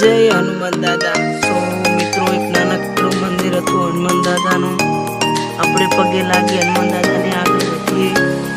જય હનુમાન દાદા. તો મિત્રો, એક નાનકડું મંદિર હતું હનુમાન દાદાનું. આપણે પગે લાગી હનુમાન દાદાને આગળ વધીએ.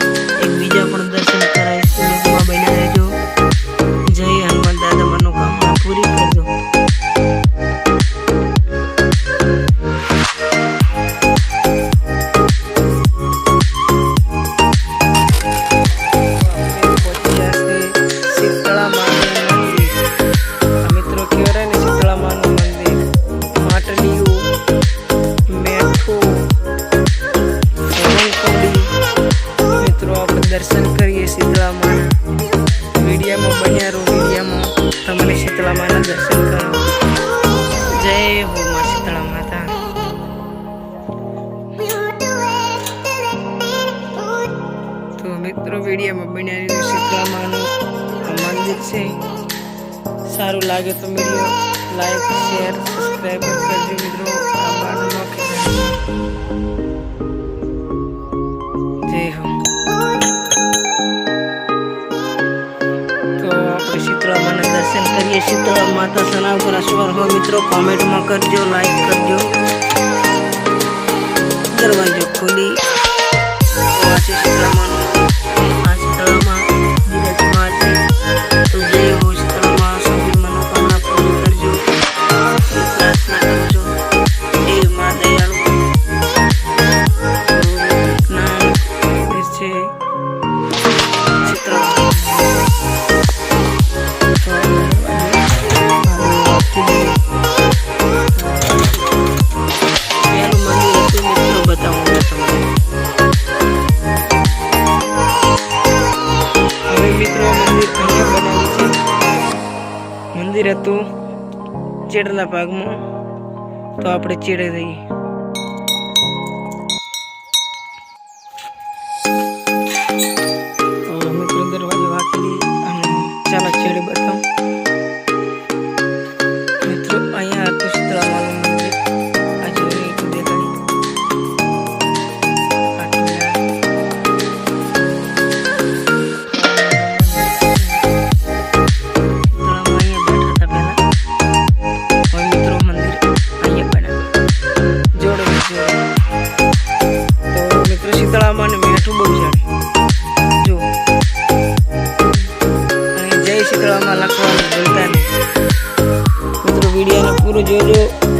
દર્શન કરીએ શીતળામાના મીડિયામાં બન્યા રહો, મીડિયામાં. તમને શીતળામાના દર્શન કરો જય હો મા શીતળા માતા. તો મિત્રો, મીડિયામાં બન્યા રહ્યું શીતળામાનું મંદિર છે. સારું લાગે તો મીડિયો લાઈક, શેર, સબસ્ક્રાઈબ માના છીએ તો માતા સનાવ પરાશ્વર હો મિત્રો કોમેન્ટમાં કરજો લાઈક કરજો. દરવાજો ખોલી. મંદિર હતું ચેડલા ભાગમાં. તો આપણે ચેડે જઈએ. શીતળામાં ને મેઠું બહુ જાણે જો. અને જય શીતળામાં લખવાનું ભૂલતા નહીં. મિત્રો, વિડીયોને પૂરું જોજો.